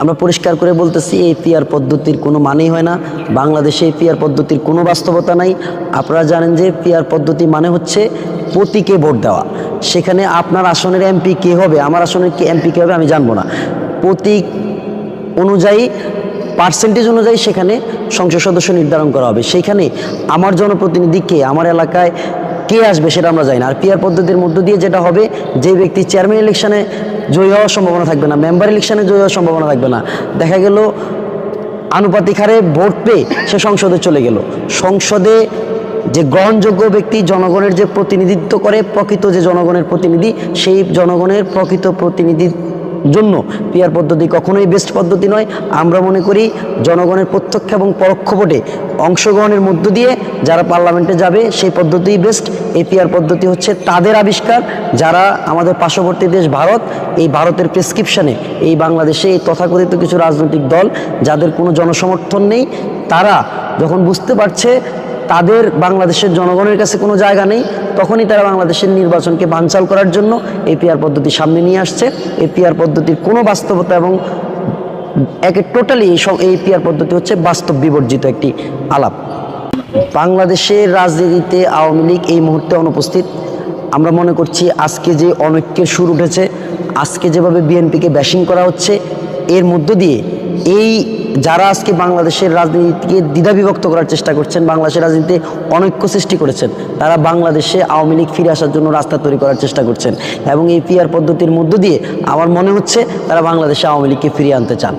আমরা পরিষ্কার করে বলতেছি, এই পিয়ার পদ্ধতির কোনো মানেই হয় না। বাংলাদেশে এই পিয়ার পদ্ধতির কোনো বাস্তবতা নাই। আপনারা জানেন যে পিয়ার পদ্ধতি মানে হচ্ছে প্রতীকে ভোট দেওয়া। সেখানে আপনার আসনের এমপি কে হবে? আমার আসনের কি এমপি কে হবে আমি জানব না। প্রতীক অনুযায়ী পার্সেন্টেজ অনুযায়ী সেখানে সংসদ সদস্য নির্ধারণ করা হবে। সেখানে আমার জনপ্রতিনিধি কে, আমার এলাকায় কে আসবে সেটা আমরা জানি না। আর পিয়ার পদ্ধতির মধ্য দিয়ে যেটা হবে, যে ব্যক্তি চেয়ারম্যান ইলেকশনে জয়ী হওয়ার সম্ভাবনা থাকবে না মেম্বার ইলেকশনে জয়ী হওয়ার সম্ভাবনা থাকবে না। দেখা গেল, আনুপাতিক হারে ভোট পেয়ে সে সংসদে চলে গেল। সংসদে যে গ্রহণযোগ্য ব্যক্তি জনগণের যে প্রতিনিধিত্ব করে, প্রকৃত যে জনগণের প্রতিনিধি, সেই জনগণের প্রকৃত প্রতিনিধির জন্য পিয়ার পদ্ধতি কখনোই বেস্ট পদ্ধতি নয়। আমরা মনে করি জনগণের প্রত্যক্ষ এবং পরোক্ষ ভোটে অংশগ্রহণের মধ্য দিয়ে যারা পার্লামেন্টে যাবে, সেই পদ্ধতি বেস্ট এই পিয়ার পদ্ধতি হচ্ছে তাদের আবিষ্কার। যারা আমাদের পার্শ্ববর্তী দেশ ভারত, এই ভারতের প্রেসক্রিপশনে এই বাংলাদেশে এই তথাকথিত কিছু রাজনৈতিক দল, যাদের কোনো জনসমর্থন নেই, তারা যখন বুঝতে পারছে তাদের বাংলাদেশের জনগণের কাছে কোনো জায়গা নেই, তখনই তারা বাংলাদেশের নির্বাচনকে বানচাল করার জন্য এই পিয়ার পদ্ধতি সামনে নিয়ে আসছে। এই পিয়ার পদ্ধতির কোনো বাস্তবতা এবং একে টোটালি এই সব এই পদ্ধতি হচ্ছে বাস্তব বিবর্জিত একটি আলাপ। বাংলাদেশের রাজনীতিতে আওয়ামী লীগ এই মুহূর্তে অনুপস্থিত। আমরা মনে করছি আজকে যে অনৈক্যের সুর উঠেছে, আজকে যেভাবে বিএনপিকে ব্যাশিং করা হচ্ছে, এর মধ্য দিয়ে এই যারা আজকে বাংলাদেশের রাজনীতিকে দ্বিধাবিভক্ত করার চেষ্টা করছেন, বাংলাদেশের রাজনীতিতে অনৈক্য সৃষ্টি করেছেন, তারা বাংলাদেশে আওয়ামী লীগ ফিরে আসার জন্য রাস্তা তৈরি করার চেষ্টা করছেন এবং এই পিআর পদ্ধতির মধ্য দিয়ে আমার মনে হচ্ছে তারা বাংলাদেশে আওয়ামী লীগকে ফিরিয়ে আনতে চান।